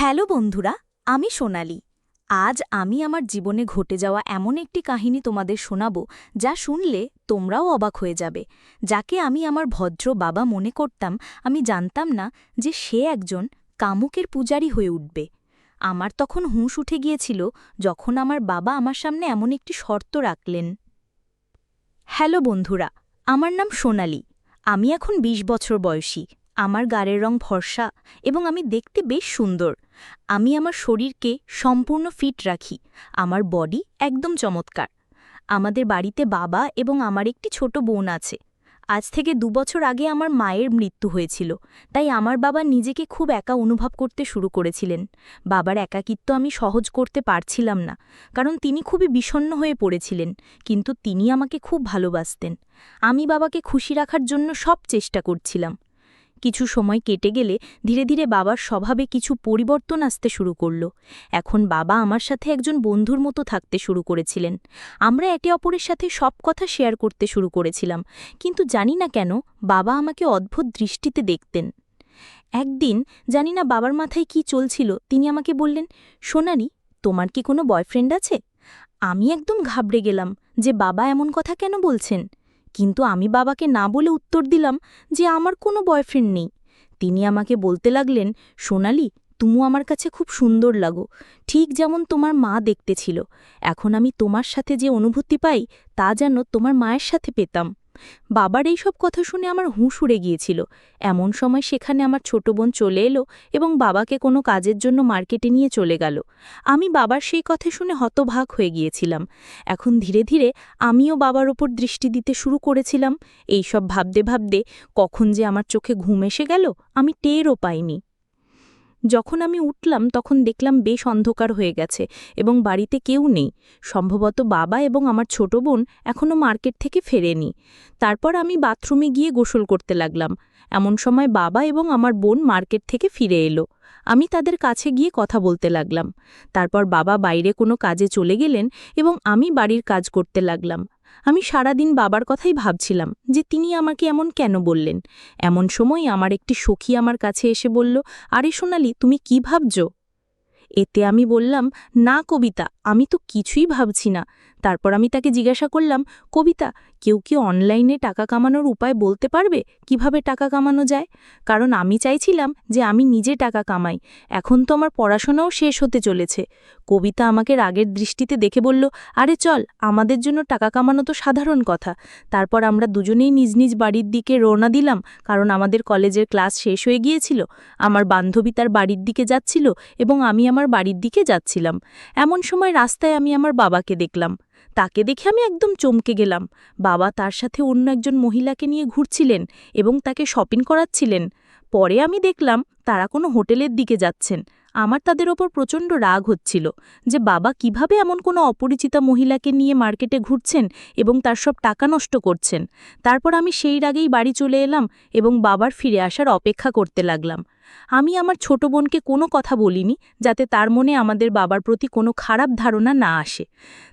Hello বন্ধুরা, আমি সোনালি। আজ আমি আমার জীবনে ঘটে যাওয়া এমন একটি কাহিনী তোমাদের শোনাব যা শুনলে তোমরাও অবাক হয়ে যাবে। যাকে আমি আমার ভদ্র বাবা মনে করতাম, আমি জানতাম না যে সে একজন কামুকের পূজারি হয়ে উঠবে। আমার তখন হুঁশ উঠে গিয়েছিল যখন আমার বাবা আমার সামনে এমন একটি শর্ত রাখলেন। হ্যালো বন্ধুরা, আমার নাম সোনালি। আমি এখন ২০ বছর বয়সী। আমার গায়ের রং ভরসা এবং আমি দেখতে বেশ সুন্দর। আমি আমার শরীরকে সম্পূর্ণ ফিট রাখি। আমার বডি একদম চমৎকার। আমাদের বাড়িতে বাবা এবং আমার একটি ছোট বোন আছে। আজ থেকে দুবছর আগে আমার মায়ের মৃত্যু হয়েছিল, তাই আমার বাবা নিজেকে খুব একা অনুভব করতে শুরু করেছিলেন। বাবার একাকিত্ব আমি সহজ করতে পারছিলাম না, কারণ তিনি খুবই বিষণ্ণ হয়ে পড়েছিলেন, কিন্তু তিনি আমাকে খুব ভালোবাসতেন। আমি বাবাকে খুশি রাখার জন্য সব চেষ্টা করছিলাম। কিছু সময় কেটে গেলে ধীরে ধীরে বাবার স্বভাবে কিছু পরিবর্তন আসতে শুরু করল। এখন বাবা আমার সাথে একজন বন্ধুর মতো থাকতে শুরু করেছিলেন। আমরা একে অপরের সাথে সব কথা শেয়ার করতে শুরু করেছিলাম। কিন্তু জানি না কেন, বাবা আমাকে অদ্ভুত দৃষ্টিতে দেখতেন। একদিন, জানি না বাবার মাথায় কি চলছিল, তিনি আমাকে বললেন, সোনালি, তোমার কি কোনো বয়ফ্রেন্ড আছে? আমি একদম ঘাবড়ে গেলাম যে বাবা এমন কথা কেন বলছেন? কিন্তু আমি বাবাকে না বলে উত্তর দিলাম যে আমার কোনো বয়ফ্রেন্ড নেই। তিনি আমাকে বলতে লাগলেন, সোনালি, তুমু আমার কাছে খুব সুন্দর লাগো। ঠিক যেমন তোমার মা দেখতে ছিল। এখন আমি তোমার সাথে যে অনুভূতি পাই, তা যেন তোমার মায়ের সাথে পেতাম। বাবার এই সব কথা শুনে আমার হুঁশ উড়ে গিয়েছিল। এমন সময় সেখানে আমার ছোট বোন চলে এলো এবং বাবাকে কোনো কাজের জন্য মার্কেটে নিয়ে চলে গেল। আমি বাবার সেই কথা শুনে হতভাগ হয়ে গিয়েছিলাম। এখন ধীরে ধীরে আমিও বাবার ওপর দৃষ্টি দিতে শুরু করেছিলাম। এই সব ভাবতে ভাবতে কখন যে আমার চোখে ঘুম এসে গেল, আমি টেরও পাইনি। যখন আমি উঠলাম, তখন দেখলাম বেশ অন্ধকার হয়ে গেছে এবং বাড়িতে কেউ নেই। সম্ভবত বাবা এবং আমার ছোট বোন এখনও মার্কেট থেকে ফেরেনি। তারপর আমি বাথরুমে গিয়ে গোসল করতে লাগলাম। এমন সময় বাবা এবং আমার বোন মার্কেট থেকে ফিরে এলো। আমি তাদের কাছে গিয়ে কথা বলতে লাগলাম। তারপর বাবা বাইরে কোনো কাজে চলে গেলেন এবং আমি বাড়ির কাজ করতে লাগলাম। আমি সারাদিন বাবার কথাই ভাবছিলাম যে তিনি আমাকে এমন কেন বললেন। এমন সময় আমার একটি সখী আমার কাছে এসে বলল, আরে সোনালি, তুমি কি ভাবছ? এতে আমি বললাম, না কবিতা, আমি তো কিছুই ভাবছি না। তারপর আমি তাকে জিজ্ঞাসা করলাম, কবিতা, কেউ কি অনলাইনে টাকা কামানোর উপায় বলতে পারবে? কীভাবে টাকা কামানো যায়? কারণ আমি চাইছিলাম যে আমি নিজে টাকা কামাই। এখন তো আমার পড়াশোনাও শেষ হতে চলেছে। কবিতা আমাকে রাগের দৃষ্টিতে দেখে বলল, আরে চল, আমাদের জন্য টাকা কামানো তো সাধারণ কথা। তারপর আমরা দুজনেই নিজ নিজ বাড়ির দিকে রওনা দিলাম, কারণ আমাদের কলেজের ক্লাস শেষ হয়ে গিয়েছিল। আমার বান্ধবী তার বাড়ির দিকে যাচ্ছিল এবং আমি আমার বাড়ির দিকে যাচ্ছিলাম। এমন সময় রাস্তায় আমি আমার বাবাকে দেখলাম। তাকে দেখে আমি একদম চমকে গেলাম। বাবা তার সাথে অন্য একজন মহিলাকে নিয়ে ঘুরছিলেন এবং তাকে শপিং করাচ্ছিলেন। পরে আমি দেখলাম তারা কোনো হোটেলের দিকে যাচ্ছেন। আমার তাদের ওপর প্রচণ্ড রাগ হচ্ছিল যে বাবা কীভাবে এমন কোনো অপরিচিতা মহিলাকে নিয়ে মার্কেটে ঘুরছেন এবং তার সব টাকা নষ্ট করছেন। তারপর আমি সেই রাগেই বাড়ি চলে এলাম এবং বাবার ফিরে আসার অপেক্ষা করতে লাগলাম। আমি আমার ছোট বোনকে কোনো কথা বলিনি যাতে তার মনে আমাদের বাবার প্রতি কোনো খারাপ ধারণা না আসে।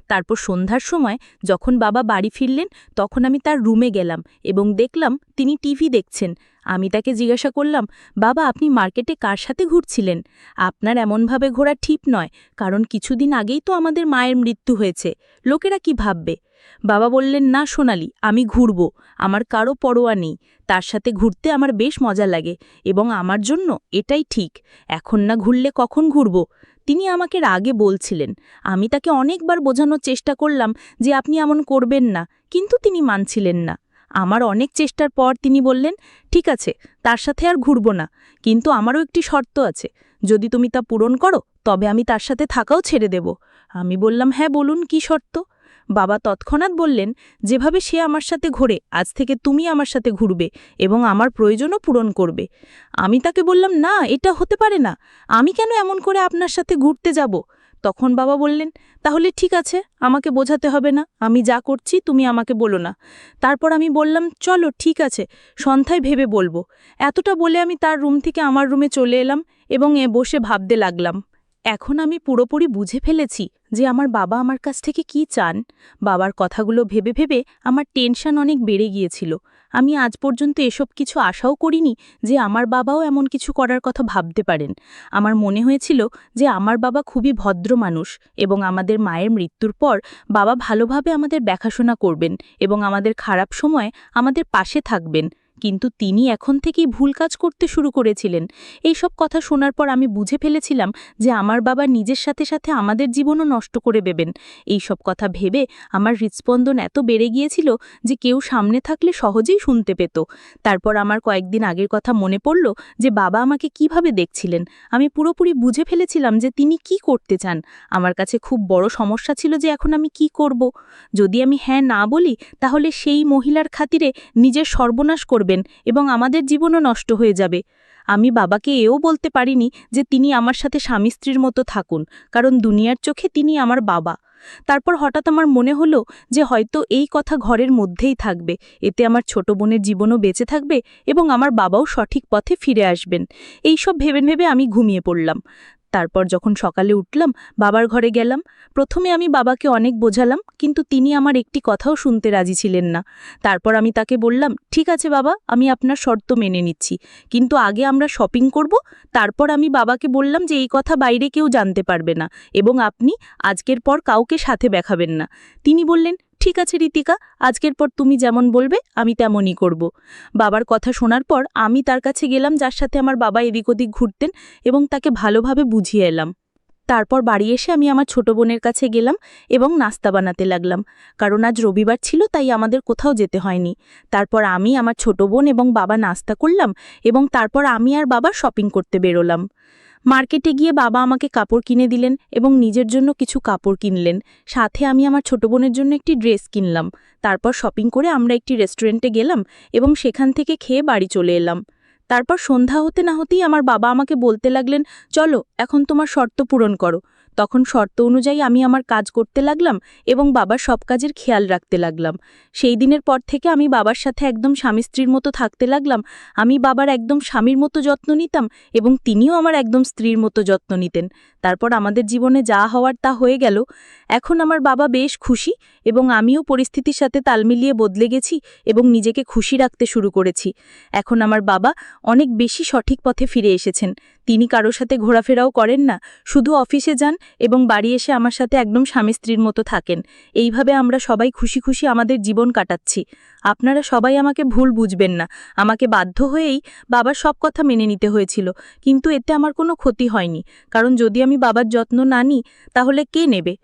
তারপর সন্ধ্যার সময় যখন বাবা বাড়ি ফিরলেন, তখন আমি তার রুমে গেলাম এবং দেখলাম তিনি টিভি দেখছেন। আমি তাকে জিজ্ঞাসা করলাম, বাবা, আপনি মার্কেটে কার সাথে ঘুরছিলেন? আপনার এমনভাবে ঘোরা ঠিক নয়, কারণ কিছুদিন আগেই তো আমাদের মায়ের মৃত্যু হয়েছে। লোকেরা কি ভাববে? বাবা বললেন, না সোনালি, আমি ঘুরব। আমার কারও পরোয়া নেই। তার সাথে ঘুরতে আমার বেশ মজা লাগে এবং আমার জন্য এটাই ঠিক। এখন না ঘুরলে কখন ঘুরব? তিনি আমাকে রাগে বলছিলেন। আমি তাকে অনেকবার বোঝানোর চেষ্টা করলাম যে আপনি এমন করবেন না, কিন্তু তিনি মানছিলেন না। আমার অনেক চেষ্টার পর তিনি বললেন, ঠিক আছে, তার সাথে আর ঘুরব না, কিন্তু আমারও একটি শর্ত আছে। যদি তুমি তা পূরণ করো, তবে আমি তার সাথে থাকাও ছেড়ে দেব। আমি বললাম হ্যাঁ বলুন, কি শর্ত? বাবা তৎক্ষণাৎ বললেন, যেভাবে সে আমার সাথে ঘোরে, আজ থেকে তুমি আমার সাথে ঘুরবে এবং আমার প্রয়োজনও পূরণ করবে। আমি তাকে বললাম, না, এটা হতে পারে না। আমি কেন এমন করে আপনার সাথে ঘুরতে যাব? তখন বাবা বললেন, তাহলে ঠিক আছে, আমাকে বোঝাতে হবে না। আমি যা করছি, তুমি আমাকে বলো না। তারপর আমি বললাম, চলো, ঠিক আছে, সন্ধ্যায় ভেবে বলব। এতটা বলে আমি তার রুম থেকে আমার রুমে চলে এলাম এবং এ বসে ভাবতে লাগলাম। এখন আমি পুরোপুরি বুঝে ফেলেছি যে আমার বাবা আমার কাছ থেকে কি চান। বাবার কথাগুলো ভেবে ভেবে আমার টেনশন অনেক বেড়ে গিয়েছিল। আমি আজ পর্যন্ত এসব কিছু আশাও করিনি যে আমার বাবাও এমন কিছু করার কথা ভাবতে পারেন। আমার মনে হয়েছিল যে আমার বাবা খুবই ভদ্র মানুষ এবং আমাদের মায়ের মৃত্যুর পর বাবা ভালোভাবে আমাদের দেখাশোনা করবেন এবং আমাদের খারাপ সময় আমাদের পাশে থাকবেন। কিন্তু তিনি এখন থেকেই ভুল কাজ করতে শুরু করেছিলেন। এই সব কথা শোনার পর আমি বুঝে ফেলেছিলাম যে আমার বাবা নিজের সাথে সাথে আমাদের জীবনও নষ্ট করে দেবেন। এই সব কথা ভেবে আমার হৃৎস্পন্দন এত বেড়ে গিয়েছিল যে কেউ সামনে থাকলে সহজেই শুনতে পেত। তারপর আমার কয়েকদিন আগের কথা মনে পড়ল যে বাবা আমাকে কীভাবে দেখছিলেন। আমি পুরোপুরি বুঝে ফেলেছিলাম যে তিনি কি করতে চান। আমার কাছে খুব বড় সমস্যা ছিল যে এখন আমি কি করব। যদি আমি হ্যাঁ না বলি, তাহলে সেই মহিলার খাতিরে নিজের সর্বনাশ করবেন এবং আমাদের জীবনও নষ্ট হয়ে যাবে। আমি বাবাকে এও বলতে পারিনি যে তিনি আমার সাথে স্বামী স্ত্রীর মতো থাকুন, কারণ দুনিয়ার চোখে তিনি আমার বাবা। তারপর হঠাৎ আমার মনে হলো যে হয়তো এই কথা ঘরের মধ্যেই থাকবে, এতে আমার ছোট বোনের জীবনও বেঁচে থাকবে এবং আমার বাবাও সঠিক পথে ফিরে আসবেন। এই সব ভেবে ভেবে আমি ঘুমিয়ে পড়লাম। তারপর যখন সকালে উঠলাম, বাবার ঘরে গেলাম, প্রথমে আমি বাবাকে অনেক বোঝালাম, কিন্তু তিনি আমার একটি কথাও শুনতে রাজি ছিলেন না। তারপর আমি তাকে বললাম, ঠিক আছে বাবা, আমি আপনার শর্ত মেনে নিচ্ছি, কিন্তু আগে আমরা শপিং করব, তারপর আমি বাবাকে বললাম যে এই কথা বাইরে কেউ জানতে পারবে না, এবং আপনি আজকের পর কাউকে সাথে দেখাবেন না। তিনি বললেন ঠিক আছে, রীতিকা, আজকের পর তুমি যেমন বলবে, আমি তেমনই করব। বাবার কথা শোনার পর আমি তার কাছে গেলাম, যার সাথে আমার বাবা এদিক ওদিক ঘুরতেন এবং তাকে ভালোভাবে বুঝিয়ে এলাম। তারপর বাড়ি এসে আমি আমার ছোট বোনের কাছে গেলাম এবং নাস্তা বানাতে লাগলাম। কারণ আজ রবিবার ছিল, তাই আমাদের কোথাও যেতে হয়নি। তারপর আমি আমার ছোট বোন এবং বাবা নাস্তা করলাম এবং তারপর আমি আর বাবা শপিং করতে বেরোলাম। মার্কেটে গিয়ে বাবা আমাকে কাপড় কিনে দিলেন এবং নিজের জন্য কিছু কাপড় কিনলেন। সাথে আমি আমার ছোট বোনের জন্য একটি ড্রেস কিনলাম। তারপর শপিং করে আমরা একটি রেস্টুরেন্টে গেলাম এবং সেখান থেকে খেয়ে বাড়ি চলে এলাম। তারপর সন্ধ্যা হতে না হতেই আমার বাবা আমাকে বলতে লাগলেন, চলো, এখন তোমার শর্ত পূরণ করো। তখন শর্ত অনুযায়ী আমি আমার কাজ করতে লাগলাম এবং বাবার সব কাজের খেয়াল রাখতে লাগলাম। সেই দিনের পর থেকে আমি বাবার সাথে একদম স্বামী স্ত্রীর মতো থাকতে লাগলাম। আমি বাবার একদম স্বামীর মতো যত্ন নিতাম এবং তিনিও আমার একদম স্ত্রীর মতো যত্ন নিতেন। তারপর আমাদের জীবনে যা হওয়ার তা হয়ে গেল। এখন আমার বাবা বেশ খুশি এবং আমিও পরিস্থিতির সাথে তাল মিলিয়ে বদলে গেছি এবং নিজেকে খুশি রাখতে শুরু করেছি। এখন আমার বাবা অনেক বেশি সঠিক পথে ফিরে এসেছেন। তিনি কারও সাথে ঘোরাফেরাও করেন না। শুধু অফিসে যান এবং বাড়ি এসে আমার সাথে একদম স্বামী স্ত্রীর মতো থাকেন। এইভাবে আমরা সবাই খুশি খুশি আমাদের জীবন কাটাচ্ছি। আপনারা সবাই আমাকে ভুল বুঝবেন না। আমাকে বাধ্য হয়েই বাবার সব কথা মেনে নিতে হয়েছিল। কিন্তু এতে আমার কোনো ক্ষতি হয়নি। কারণ যদি আমি বাবার যত্ন না নিই, তাহলে কে নেবে?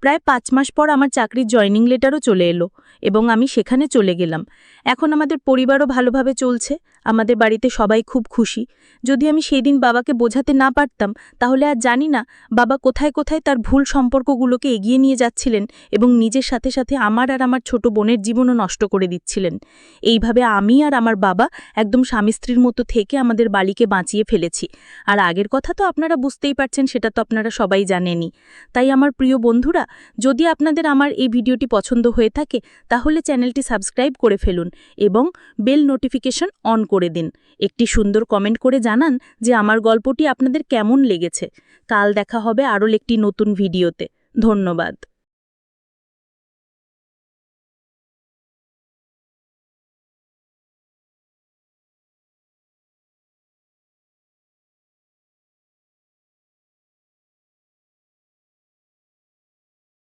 প্রায় পাঁচ মাস পর আমার চাকরির জয়নিং লেটারও চলে এলো এবং আমি সেখানে চলে গেলাম। এখন আমাদের পরিবারও ভালোভাবে চলছে। আমাদের বাড়িতে সবাই খুব খুশি। যদি আমি সেই দিন বাবাকে বোঝাতে না পারতাম, তাহলে আর জানি না বাবা কোথায় কোথায় তার ভুল সম্পর্কগুলোকে এগিয়ে নিয়ে যাচ্ছিলেন এবং নিজের সাথে সাথে আমার আর আমার ছোট বোনের জীবনও নষ্ট করে দিচ্ছিলেন। এইভাবে আমি আর আমার বাবা একদম স্বামী স্ত্রীর মতো থেকে আমাদের বালিকে বাঁচিয়ে ফেলেছি। আর আগের কথা তো আপনারা বুঝতেই পারছেন, সেটা তো আপনারা সবাই জানেনই। তাই আমার প্রিয় বন্ধুরা, যদি আপনাদের আমার এই ভিডিওটি পছন্দ হয়ে থাকে, তাহলে চ্যানেলটি সাবস্ক্রাইব করে ফেলুন এবং বেল নোটিফিকেশন অন করে দিন। একটি সুন্দর কমেন্ট করে জানান যে আমার গল্পটি আপনাদের কেমন লেগেছে। কাল দেখা হবে আরও একটি নতুন ভিডিওতে ধন্যবাদ।